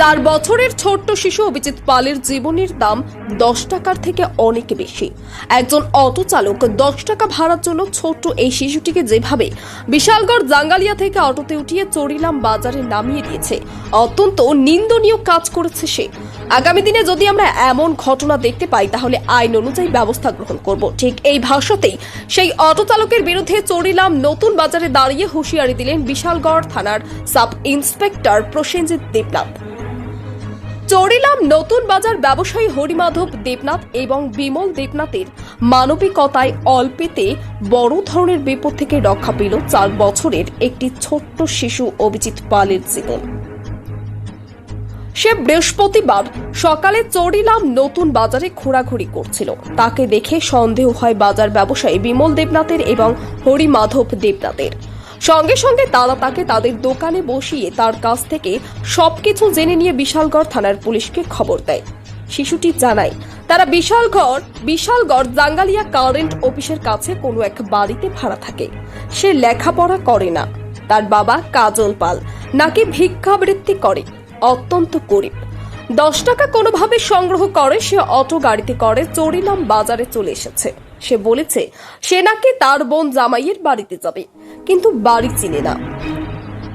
চার বছরের ছোট্ট শিশু অভিজিৎ পালের জীবনের দাম দশ টাকার থেকে অনেক বেশি। একজন অটো চালক দশ টাকা ভাড়ার জন্য ছোট্ট এই শিশুটিকে যেভাবে বিশালগড় জাঙ্গালিয়া থেকে অটোতে উঠিয়ে চড়িলাম বাজারে নামিয়ে দিয়েছে, অত্যন্ত নিন্দনীয় কাজ করেছে সে। আগামী দিনে যদি আমরা এমন ঘটনা দেখতে পাই, তাহলে আইন অনুযায়ী ব্যবস্থা গ্রহণ করব। ঠিক এই ভাষাতেই সেই অটো চালকের বিরুদ্ধে চড়িলাম নতুন বাজারে দাঁড়িয়ে হুঁশিয়ারি দিলেন বিশালগড় থানার সাব ইন্সপেক্টর প্রসেনজিৎ দেবনাথ। চড়িলাম নতুন বাজার ব্যবসায়ী হরিমাধব দেবনাথ এবং বিমল দেবনাথের মানবিকতায় অল্পেতে বড় ধরনের বিপদ থেকে রক্ষা পেল চার বছরের একটি ছোট্ট শিশু অভিজিৎ পালের জীবন। সে বৃহস্পতিবার সকালে চড়িলাম নতুন বাজারে ঘোরাঘুরি করছিল। তাকে দেখে সন্দেহ হয় বাজার ব্যবসায়ী বিমল দেবনাথের এবং হরিমাধব দেবনাথের। সঙ্গে সঙ্গে তারা তাকে তাদের দোকানে বসিয়ে তার কাছ থেকে সবকিছু জেনে নিয়ে বিশালগড় থানার পুলিশকে খবর দেয়। শিশুটি জানায়, তারা বিশালগড় বিশালগড় জাঙ্গালিয়া কারেন্ট অফিসের কাছে কোনো এক বাড়িতে ভাড়া থাকে। সে লেখাপড়া করে না। তার বাবা কাজল পাল, নাকি ভিক্ষাবৃত্তি করে, অত্যন্ত গরিব। দশ টাকা কোনোভাবে সংগ্রহ করে সে অটো গাড়িতে করে চড়িলাম বাজারে চলে এসেছে। সে বলেছে সে নাকি তার বোন জামাইয়ের বাড়িতে যাবে কিন্তু বাড়ি চিনে না।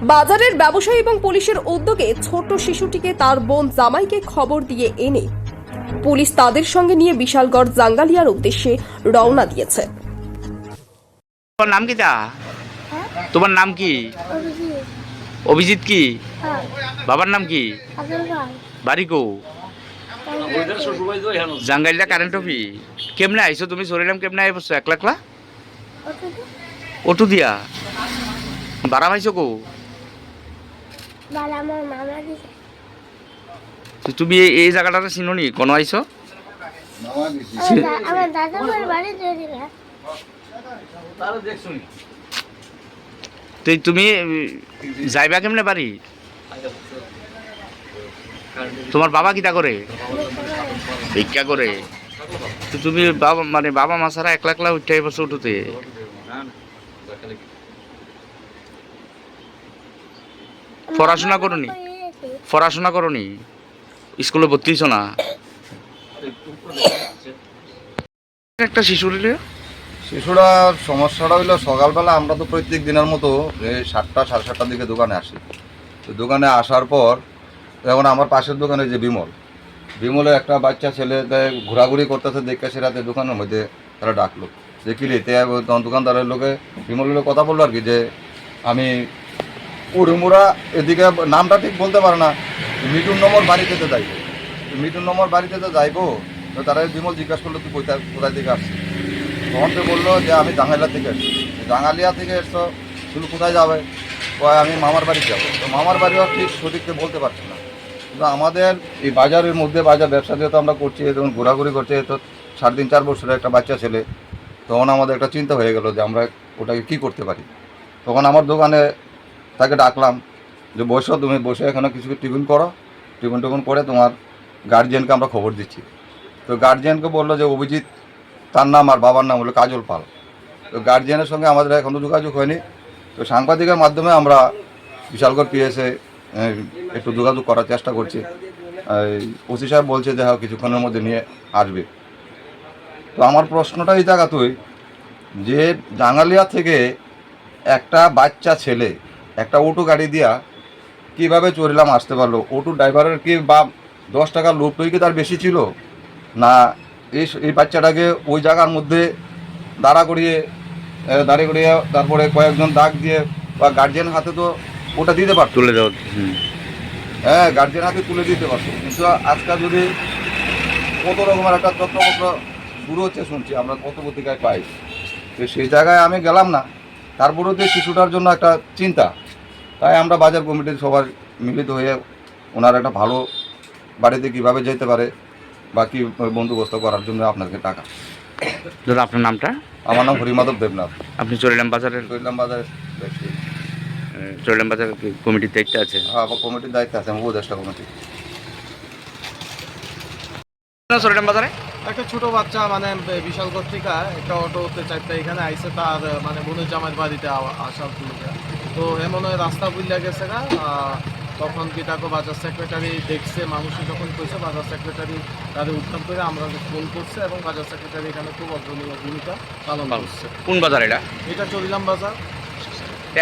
বাজারের ব্যবসায়ী এবং পুলিশের উদ্যোগে ছোট শিশুটিকে তার বোন জামাইকে খবর দিয়ে এনে পুলিশ তাদের সঙ্গে নিয়ে বিশালগড় জাঙ্গালিয়ার উদ্দেশ্যে রওনা দিয়েছে। তোমার নাম কি তা? তোমার নাম কি? অভিজিৎ কি? হ্যাঁ। বাবার নাম কি? বাড়ি কো? জাঙ্গাইলা কারেন্ট অফি কেমনে আইছো তুমি? সরিলাম কেমনে আই বসছো একলা একলা অটু দিয়া? বারা পাইছো কো? বালা আমার মামা দিছে। তো তুমি এই- এই জায়গাটাতে চিনোনি কোন আইছো? আমার দাদা বাড়ি দিয়ে দিলে। তো তুমি যাইবা কেমনে বাড়ি? তোমার বাবা কিটা করে? ভিক্ষা করে। তুমি বাবা মানে বাবা মা ছাড়া একলা একলা উঠে বসে উঠোতে? পড়াশোনা করনি? পড়াশোনা করনি? স্কুলে ভর্তি হইছো না? একটা শিশুর শিশুরার সমস্যাটা হইল সকালবেলা আমরা তো প্রত্যেক দিনের মতো এই সাতটা, সাড়ে সাতটার দিকে দোকানে আসি। তো দোকানে আসার পর এখন আমার পাশের দোকানে যে বিমল বিমলে একটা বাচ্চা ছেলে ঘোরাঘুরি করতেছে, দেখে সে রাতে দোকানের মধ্যে তারা ডাকলো। যে কি রে, তে দোকানদারের লোকে বিমলের লোক কথা বলল আর কি যে, আমি উড়িমুড়া এদিকে নামটা ঠিক বলতে পারে না মিটুন নম্বর বাড়ি যেতে যাইবো। তো মিটুন নম্বর বাড়িতে তো যাইবো, তো তারা বিমল জিজ্ঞাসা করল, তুই কোথায় কোথায় থেকে আসছিস? সে বলল যে, আমি জাঙ্গালিয়া থেকে এসছি। জাঙ্গালিয়া থেকে এসছো? শুধু কোথায় যাবে? আমি মামার বাড়ি যাব। তো মামার বাড়িও ঠিক সঠিককে বলতে পারছি না। কিন্তু আমাদের এই বাজারের মধ্যে বাজার ব্যবসা যেহেতু আমরা করছি যখন ঘোরাঘুরি করছি তো সাড়ে তিন, চার বছরের একটা বাচ্চা ছেলে, তখন আমাদের একটা চিন্তা হয়ে গেল যে, আমরা ওটাকে কী করতে পারি? তখন আমার দোকানে তাকে ডাকলাম যে, বসো, তুমি বসে এখানে কিছু টিফিন করো। টিফিন টিফিন করে তোমার গার্জিয়ানকে আমরা খবর দিচ্ছি। তো গার্জিয়ানকে বলল যে, অভিজিৎ তার নাম আর বাবার নাম হলো কাজল পাল। তো গার্জিয়ানের সঙ্গে আমাদের এখনও যোগাযোগ হয়নি। তো সাংবাদিকের মাধ্যমে আমরা বিশালগড় পিএসে একটু যোগাযোগ করার চেষ্টা করছি। ওসি সাহেব বলছে যে হ্যাঁ কিছুক্ষণের মধ্যে নিয়ে আসবে। তো আমার প্রশ্নটা এই জায়গাতেই যে, জাঙ্গালিয়া থেকে একটা বাচ্চা ছেলে, একটা অটো গাড়ি দিয়া কীভাবে চড়িলাম আসতে পারল? অটো ড্রাইভারের কি বা দশ টাকার লোভটই কি তার বেশি ছিল? না এই এই বাচ্চাটাকে ওই জায়গার মধ্যে দাঁড়া করিয়ে দাঁড়িয়ে করিয়ে তারপরে কয়েকজন দাগ দিয়ে বা গার্জিয়ান হাতে তো ওটা দিতে পারত। তুলে দাও হুম। হ্যাঁ গার্জেন হাতে তুলে দিতে পারত। কিন্তু আজকাল যদি কত রকমের একটা তত্ত্বপত্র শুরু হচ্ছে শুনছি আমরা কত পত্রিকায় পাই। তো সেই জায়গায় আমি গেলাম না। তারপরেও যে শিশুটার জন্য একটা চিন্তা। তাই আমরা বাজার কমিটির সবার মিলিত হয়ে ওনার একটা ভালো বাড়িতে কীভাবে যেতে পারে বা কি বন্দোবস্ত করার জন্য আপনাকে টাকা। ধরো আপনার নামটা? আমার নাম হরিমাধব দেবনাথ। আপনি চরিলাম বাজারের কৈলাম বাজার চরিলাম বাজার কমিটির দায়িত্ব আছে? আমার কমিটির দায়িত্ব আছে আমি উপদেষ্টা কমিটি। চরিলাম বাজারে? একটা ছোট বাচ্চা মানে বিশাল থেকে একটা অটোতে চারটা এখানে আইসে তার মানে বোনের জামাইয়ের বাড়িতে আসার তো এমন হয় রাস্তা বুঝলে গেছে না তখন কি তাকে বাজার সেক্রেটারি দেখছে মানুষে যখন কইছে বাজার সেক্রেটারি তাদের উত্থান করে আমরা ফোন করছে এবং বাজার সেক্রেটারি এখানে খুব অগ্রণীয় ভূমিকা পালন করছে। কোন বাজার এটা? এটা চলিলাম বাজার।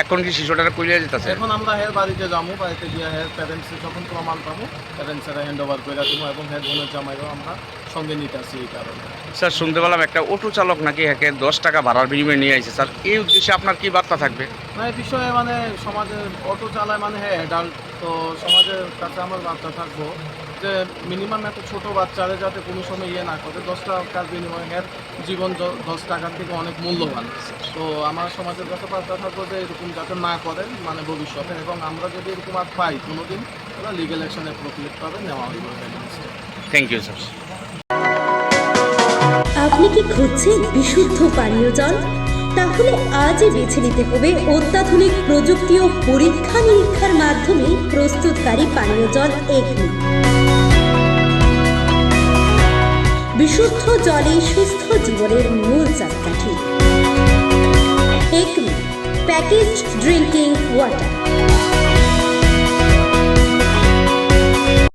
এখন কি শিশুটার কইলে যেতেছে? এখন আমরা হের বাড়িতে যাব বাড়িতে গিয়ে হের প্যারেন্টসে যখন প্রমাণ পাবো প্যারেন্টসেরা হ্যান্ড ওভার করে দেবো এবং হের বোনের জামাইও আমরা সঙ্গে নিতে আসি এই কারণে। স্যার শুনতে পেলাম একটা অটো চালক নাকি একে দশ টাকা ভাড়ার বিনিময়ে নিয়ে আইছে। স্যার এই উদ্দেশ্যে আপনার কি বার্তা থাকবে? না এই বিষয়ে মানে সমাজের অটো চালায় মানে হ্যাঁ অ্যাডাল্ট তো সমাজের কাছে আমার বার্তা থাকব যে মিনিমাম একটা ছোট বাচ্চারে যাতে কোনো সময় ইয়ে না করে দশ টাকার বিনিময়ে এর জীবন দশ টাকার থেকে অনেক মূল্যবান। তো আমার সমাজের কাছে বার্তা থাকব যে এরকম যাতে না করে মানে ভবিষ্যতে। এবং আমরা যদি এরকম আর পাই কোনো দিন ওরা লিগেল অ্যাকশনের প্রক্রিয়া নেওয়া হইব থ্যাংক ইউ স্যার আপনি কি খুঁজছেন বিশুদ্ধ পানীয় জল? তাহলে আজই বেছে নিতে হবে অত্যাধুনিক প্রযুক্তি ও পরীক্ষা নিরীক্ষার মাধ্যমে প্রস্তুতকারী পানীয় জল এগনি বিশুদ্ধ জলে সুস্থ জীবনের মূল চাপকাঠি প্যাকেজ প্যাকেজড ড্রিঙ্কিং ওয়াটার